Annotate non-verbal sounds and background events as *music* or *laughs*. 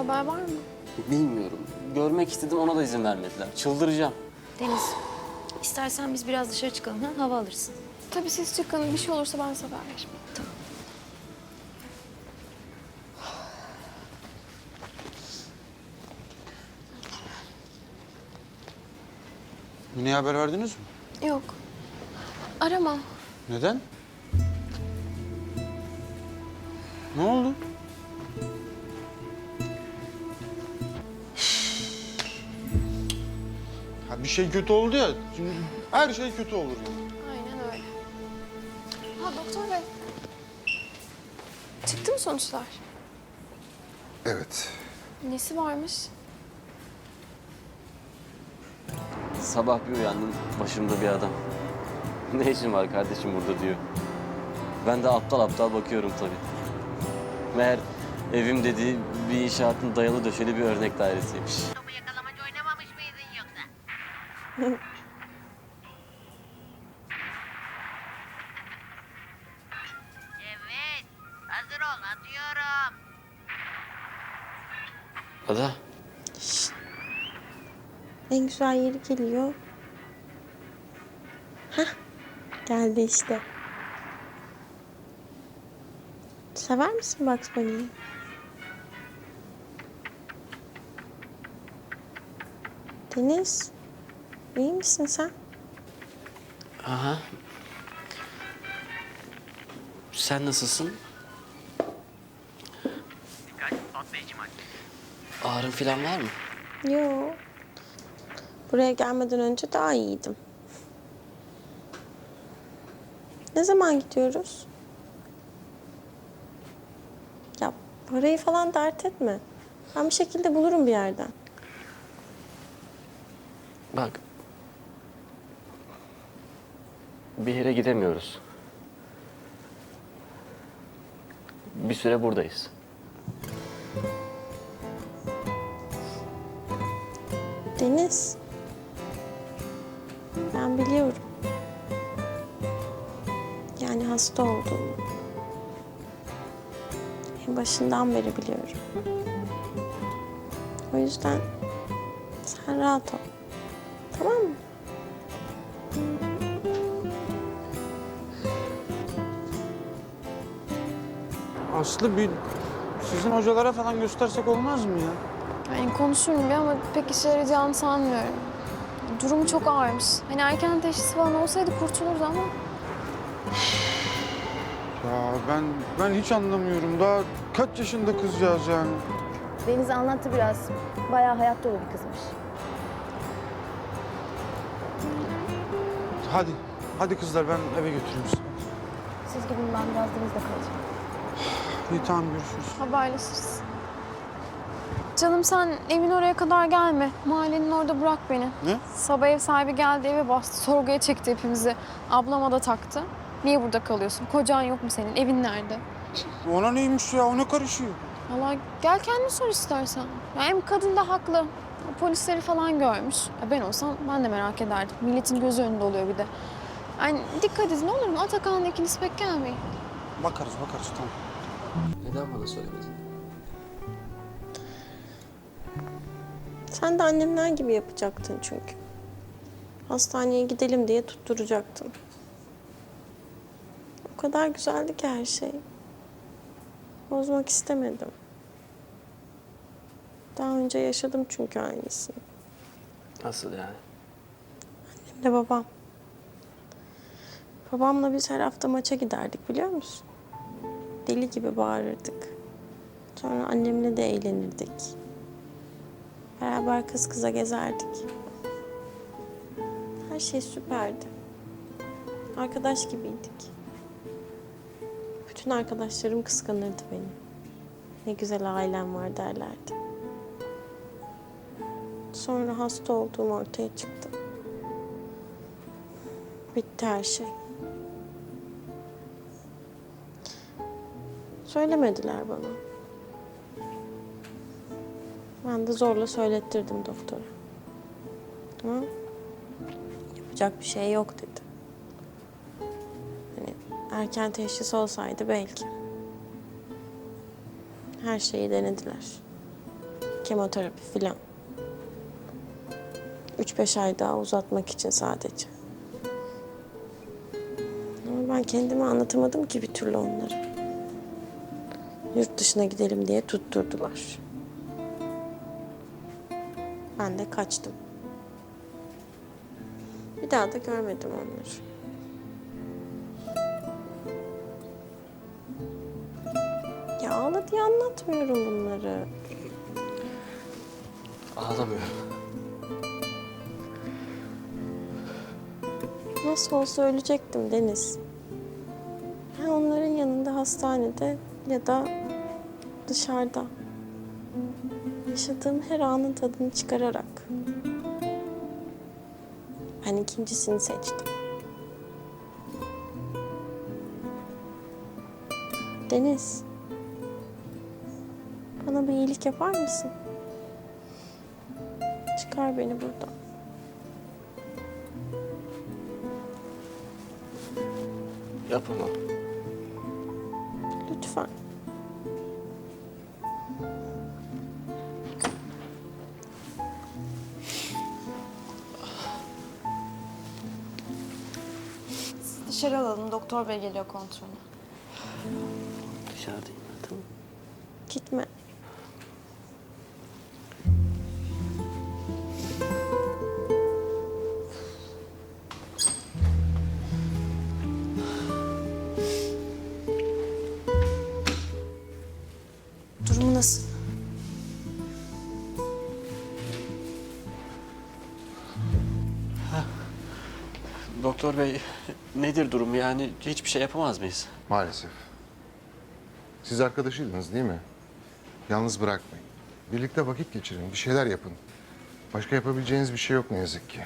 haber var mı? Bilmiyorum. Görmek istedim ona da izin vermediler. Çıldıracağım. Deniz, istersen biz biraz dışarı çıkalım, ha? hava alırsın. Tabii siz çıkın. Bir şey olursa ben size haber veririm. Tamam. Mine'ye haber verdiniz mi? Yok. Arama. Neden? Ne oldu? Bir şey kötü oldu ya. Şimdi her şey kötü olur yani. Aynen öyle. Ha doktor bey. Çıktı mı sonuçlar? Evet. Nesi varmış? Sabah bir uyandım, başımda bir adam. *laughs* Ne işin var kardeşim burada diyor. Ben de aptal aptal bakıyorum tabii. Meğer evim dediği bir inşaatın dayalı döşeli bir örnek dairesiymiş. Evet. Hazır ol atıyorum. Ada, En güzel yeri geliyor. Hah, geldi işte. Sever misin Bugs Bunny'yi? Deniz, iyi misin sen? aha. Sen nasılsın? Ağrın falan var mı? Yo. Buraya gelmeden önce daha iyiydim. Ne zaman gidiyoruz? Ya parayı falan dert etme. Ben bir şekilde bulurum bir yerden. Bak. Bir yere gidemiyoruz. Bir süre buradayız. Deniz. Ben biliyorum. Yani hasta olduğumu. En başından beri biliyorum. O yüzden sen rahat ol. Aslı bir sizin hocalara falan göstersek olmaz mı ya? Yani konuşurum bir ama pek işe yarayacağını sanmıyorum. Durumu çok ağırmış. Hani erken teşhis falan olsaydı kurtulurdu ama Ya ben ben hiç anlamıyorum. Daha kaç yaşında kızcağız yani? Deniz anlattı biraz. Bayağı hayat dolu bir kızmış. Hadi. Hadi kızlar ben eve götüreyim sizi. Siz gidin ben biraz Deniz'de kalacağım. İyi tamam görüşürüz. haberleşiriz. Canım sen evin oraya kadar gelme. Mahallenin orada bırak beni. Ne? Sabah ev sahibi geldi eve bastı. Sorguya çekti hepimizi. Ablama da taktı. Niye burada kalıyorsun? Kocan yok mu senin? Evin nerede? Ona neymiş ya? O ne karışıyor? Valla gel kendin sor istersen. Ya hem kadın da haklı. Polisleri falan görmüş. Ya ben olsam ben de merak ederdim. Milletin gözü önünde oluyor bir de. Yani dikkat edin olur mu? Atakan'la ikiniz pek gelmeyin. Bakarız bakarız tamam. Neden bana söylemedin? Sen de annemler gibi yapacaktın çünkü. Hastaneye gidelim diye tutturacaktın. O kadar güzeldi ki her şey. Bozmak istemedim. Daha önce yaşadım çünkü aynısını. Nasıl yani? De babam. Babamla biz her hafta maça giderdik biliyor musun? Deli gibi bağırırdık. Sonra annemle de eğlenirdik. Beraber kız kıza gezerdik. Her şey süperdi. Arkadaş gibiydik. Bütün arkadaşlarım kıskanırdı beni. Ne güzel ailem var derlerdi. Sonra hasta olduğum ortaya çıktı. Bitti her şey. Söylemediler bana. Ben de zorla söylettirdim doktora. Ama yapacak bir şey yok dedi. Hani erken teşhis olsaydı belki. Her şeyi denediler. Kemoterapi filan. Üç beş ay daha uzatmak için sadece. Ama ben kendime anlatamadım ki bir türlü onları. Yurt dışına gidelim diye tutturdular. Ben de kaçtım. Bir daha da görmedim onları. Ya ağla diye anlatmıyorum bunları. Ağlamıyorum. Nasıl olsa ölecektim Deniz. Ben yanında hastanede ya da dışarıda. Yaşadığım her anın tadını çıkararak. Ben ikincisini seçtim. Deniz. Bana bir iyilik yapar mısın? Çıkar beni buradan. Yapamam. Lütfen. Dışarı alalım. Doktor bey geliyor kontrolüne. Dışarıdayım ben tamam. Gitme. Doktor bey nedir durum yani hiçbir şey yapamaz mıyız? Maalesef. Siz arkadaşıydınız değil mi? Yalnız bırakmayın. Birlikte vakit geçirin, bir şeyler yapın. Başka yapabileceğiniz bir şey yok ne yazık ki.